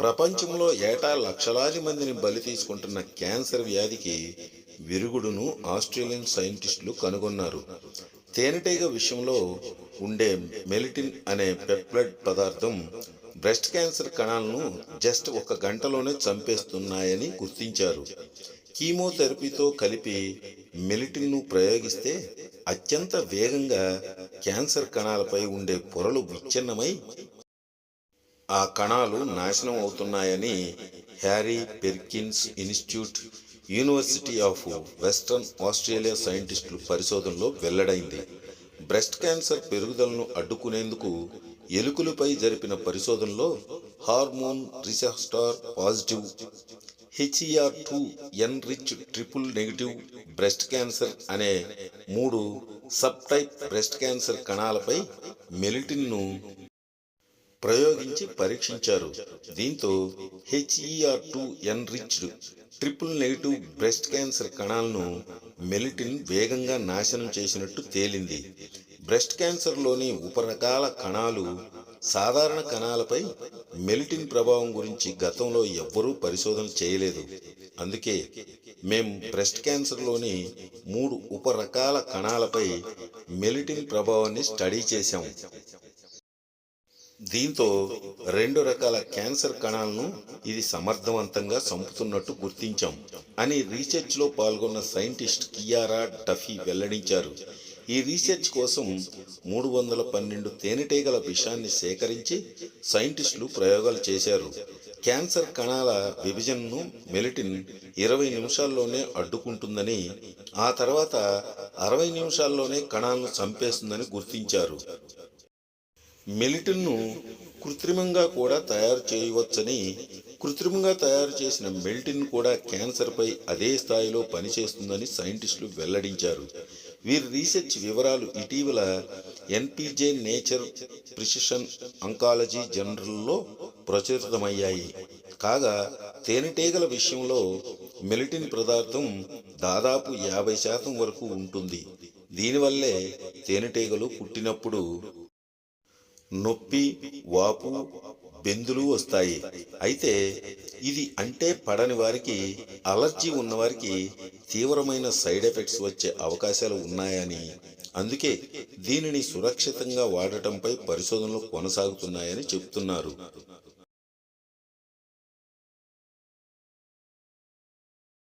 ప్రపంచంలో ఏటా లక్షలాది మందిని బలి తీసుకుంటున్న క్యాన్సర్ వ్యాధికి విరుగుడును ఆస్ట్రేలియన్ సైంటిస్టులు కనుగొన్నారు. తేనెటీగ విషయంలో ఉండే మెలిటిన్ అనే పెప్లైడ్ పదార్థం బ్రెస్ట్ క్యాన్సర్ కణాలను జస్ట్ ఒక గంటలోనే చంపేస్తున్నాయని గుర్తించారు. కీమోథెరపీతో కలిపి మెలిటిన్ను ప్రయోగిస్తే అత్యంత వేగంగా క్యాన్సర్ కణాలపై ఉండే పొరలు విచ్ఛిన్నమై ఆ కణాలు నాశనం అవుతున్నాయని Harry Perkins Institute University of Western Australia సైంటిస్టులు పరిశోధనలో వెల్లడైంది. బ్రెస్ట్ క్యాన్సర్ పెరుగుదలను అడ్డుకునేందుకు ఎలుకలపై జరిపిన పరిశోధనలో hormone receptor positive HER two enriched triple negative breast cancer అనే మూడు సబ్ టైప్ బ్రెస్ట్ క్యాన్సర్ కణాలపై మెలిటిన్ను ప్రయోగించి పరీక్షించారు. దీంతో HER two enriched triple negative breast cancer కణాలను మెలిటిన్ వేగంగా నాశనం చేసినట్టు తేలింది. బ్రెస్ట్ క్యాన్సర్లోని ఉపరకాల కణాలు సాధారణ కణాలపై మెలిటిన్ ప్రభావం గురించి గతంలో ఎవ్వరూ పరిశోధన చేయలేదు. అందుకే మేము బ్రెస్ట్ క్యాన్సర్లోని మూడు ఉపరకాల కణాలపై మెలిటిన్ ప్రభావాన్ని స్టడీ చేశాం. దీంతో రెండు రకాల క్యాన్సర్ కణాలను ఇది సమర్థవంతంగా చంపుతున్నట్టు గుర్తించాం అని రీసెర్చ్లో పాల్గొన్న సైంటిస్ట్ కియారా డఫీ వెల్లడించారు. ఈ రీసెర్చ్ కోసం మూడు వందల పన్నెండు తేనెటీగల విషాన్ని సేకరించి సైంటిస్టులు ప్రయోగాలు చేశారు. క్యాన్సర్ కణాల విభజనను మెలిటిన్ ఇరవై నిమిషాల్లోనే అడ్డుకుంటుందని ఆ తర్వాత అరవై నిమిషాల్లోనే కణాలను చంపేస్తుందని గుర్తించారు. మెలిటిన్ను కృత్రిమంగా కూడా తయారు చేయవచ్చని కృత్రిమంగా తయారు చేసిన మెల్టిన్ కూడా క్యాన్సర్పై అదే స్థాయిలో పనిచేస్తుందని సైంటిస్టులు వెల్లడించారు. వీరి రీసెర్చ్ వివరాలు ఇటీవల ఎన్పిజే నేచర్ ప్రిసిషన్ అంకాలజీ జనరల్లో ప్రచురితమయ్యాయి. కాగా తేనెటీగల విషయంలో మెలిటిన్ పదార్థం దాదాపు యాభై శాతం వరకు ఉంటుంది. దీనివల్లే తేనెటీగలు పుట్టినప్పుడు నొప్పి వాపు బెందులు వస్తాయి. అయితే ఇది అంటే పడని వారికి అలర్జీ ఉన్నవారికి తీవ్రమైన సైడ్ ఎఫెక్ట్స్ వచ్చే అవకాశాలు ఉన్నాయని అందుకే దీనిని సురక్షితంగా వాడటంపై పరిశోధనలు కొనసాగుతున్నాయని చెబుతున్నారు